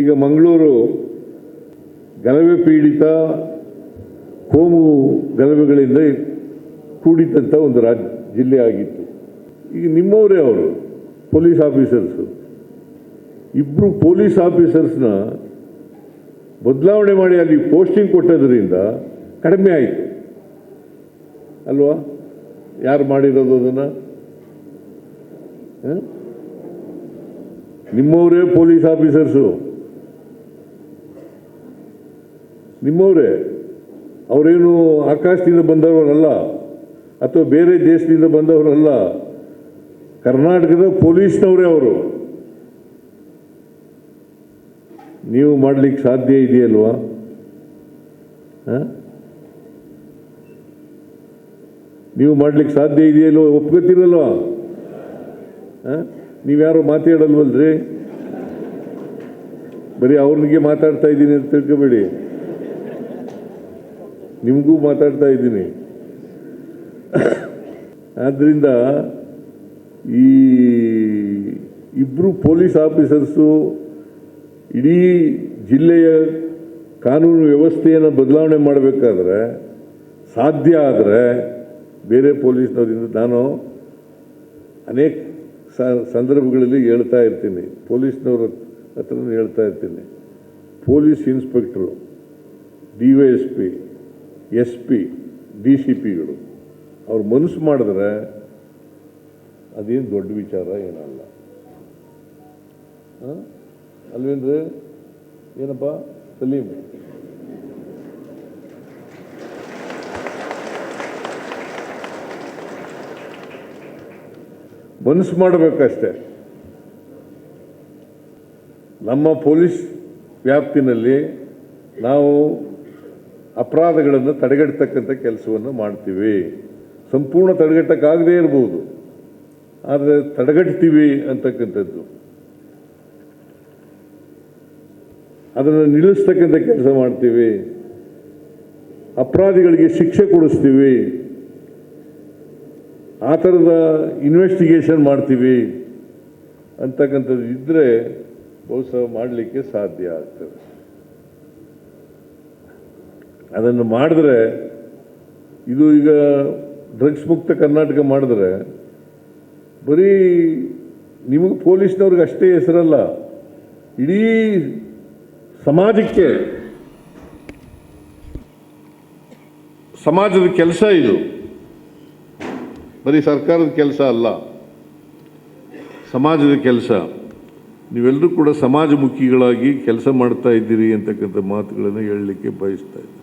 ಈಗ ಮಂಗಳೂರು ಗಲಭೆ ಪೀಡಿತ ಕೋಮು ಗಲಭೆಗಳಿಂದ ಕೂಡಿದ್ದಂಥ ಒಂದು ರಾಜ್ಯ ಜಿಲ್ಲೆ ಆಗಿತ್ತು. ಈಗ ನಿಮ್ಮವರೇ ಅವರು, ಪೊಲೀಸ್ ಆಫೀಸರ್ಸು. ಇಬ್ಬರು ಪೊಲೀಸ್ ಆಫೀಸರ್ಸ್ನ ಬದಲಾವಣೆ ಮಾಡಿ ಅಲ್ಲಿ ಪೋಸ್ಟಿಂಗ್ ಕೊಟ್ಟದ್ರಿಂದ ಕಡಿಮೆ ಆಯಿತು. ಅಲ್ವಾ? ಯಾರು ಮಾಡಿರೋದು ಅದನ್ನು? ನಿಮ್ಮವರೇ ಪೊಲೀಸ್ ಆಫೀಸರ್ಸು. ನಿಮ್ಮವರೇ, ಅವರೇನು ಆಕಾಶದಿಂದ ಬಂದವರಲ್ಲ ಅಥವಾ ಬೇರೆ ದೇಶದಿಂದ ಬಂದವರಲ್ಲ? ಕರ್ನಾಟಕದ ಪೊಲೀಸ್ನವರೇ ಅವರು. ನೀವು ಮಾಡಲಿಕ್ಕೆ ಸಾಧ್ಯ ಇದೆಯಲ್ವಾ? ನೀವು ಮಾಡಲಿಕ್ಕೆ ಸಾಧ್ಯ ಇದೆಯಲ್ವ? ಒಪ್ಕೋತೀರಲ್ವ? ನೀವ್ಯಾರು ಮಾತಾಡಲ್ವಲ್ರಿ? ಬರೀ ಅವ್ರಿಗೆ ಮಾತಾಡ್ತಾ ಇದ್ದೀನಿ ಅಂತ ತಿಳ್ಕೊಬೇಡಿ. ನಿಮಗೂ ಮಾತಾಡ್ತಾ ಇದ್ದೀನಿ. ಆದ್ದರಿಂದ ಈ ಇಬ್ಬರು ಪೊಲೀಸ್ ಆಫೀಸರ್ಸು ಇಡೀ ಜಿಲ್ಲೆಯ ಕಾನೂನು ವ್ಯವಸ್ಥೆಯನ್ನು ಬದಲಾವಣೆ ಮಾಡಬೇಕಾದ್ರೆ ಸಾಧ್ಯ ಆದರೆ ಬೇರೆ ಪೊಲೀಸ್ನವರಿಂದ ನಾನು ಅನೇಕ ಸಂದರ್ಭಗಳಲ್ಲಿ ಹೇಳ್ತಾ ಇರ್ತೀನಿ. ಪೊಲೀಸ್ನವ್ರ ಹತ್ರ ಹೇಳ್ತಾ ಇರ್ತೀನಿ. Police inspector, D Y S P S P, D C ಪಿಗಳು. ಅವ್ರು ಮನಸ್ಸು ಮಾಡಿದ್ರೆ ಅದೇನು ದೊಡ್ಡ ವಿಚಾರ ಏನಲ್ಲ? ಅಲ್ವೇನ್ರಿ? ಏನಪ್ಪ? ಸಲೀಮ್ ಮನಸ್ಸು ಮಾಡಬೇಕಷ್ಟೆ. ನಮ್ಮ ಪೊಲೀಸ್ ವ್ಯಾಪ್ತಿನಲ್ಲಿ ನಾವು ಅಪರಾಧಗಳನ್ನು ತಡೆಗಟ್ಟತಕ್ಕಂಥ ಕೆಲಸವನ್ನು ಮಾಡ್ತೀವಿ. ಸಂಪೂರ್ಣ ತಡೆಗಟ್ಟಕ್ಕಾಗದೇ ಇರ್ಬೋದು. ಆದರೆ ತಡೆಗಟ್ತೀವಿ ಅಂತಕ್ಕಂಥದ್ದು. ಅದನ್ನು ನಿಲ್ಲಿಸ್ತಕ್ಕಂಥ ಕೆಲಸ ಮಾಡ್ತೀವಿ. ಅಪರಾಧಿಗಳಿಗೆ ಶಿಕ್ಷೆ ಕೊಡಿಸ್ತೀವಿ. ಆ ಥರದ ಇನ್ವೆಸ್ಟಿಗೇಷನ್ ಮಾಡ್ತೀವಿ. ಅಂತಕ್ಕಂಥದ್ದು ಇದ್ದರೆ ಬಹುಶಃ ಮಾಡಲಿಕ್ಕೆ ಸಾಧ್ಯ ಆಗ್ತದೆ. ಅದನ್ನು ಮಾಡಿದ್ರೆ, ಇದು ಈಗ ಡ್ರಗ್ಸ್ ಮುಕ್ತ ಕರ್ನಾಟಕ ಮಾಡಿದ್ರೆ, ಬರೀ ನಿಮಗೆ ಪೊಲೀಸ್ನವ್ರಿಗೆ ಅಷ್ಟೇ ಹೆಸರಲ್ಲ, ಇಡೀ ಸಮಾಜಕ್ಕೆ, ಸಮಾಜದ ಕೆಲಸ ಇದು. ಬರೀ ಸರ್ಕಾರದ ಕೆಲಸ ಅಲ್ಲ, ಸಮಾಜದ ಕೆಲಸ. ನೀವೆಲ್ಲರೂ ಕೂಡ ಸಮಾಜಮುಖಿಗಳಾಗಿ ಕೆಲಸ ಮಾಡ್ತಾ ಇದ್ದೀರಿ ಅಂತಕ್ಕಂಥ ಮಾತುಗಳನ್ನು ಹೇಳಲಿಕ್ಕೆ ಬಯಸ್ತಾ ಇದ್ದೀನಿ.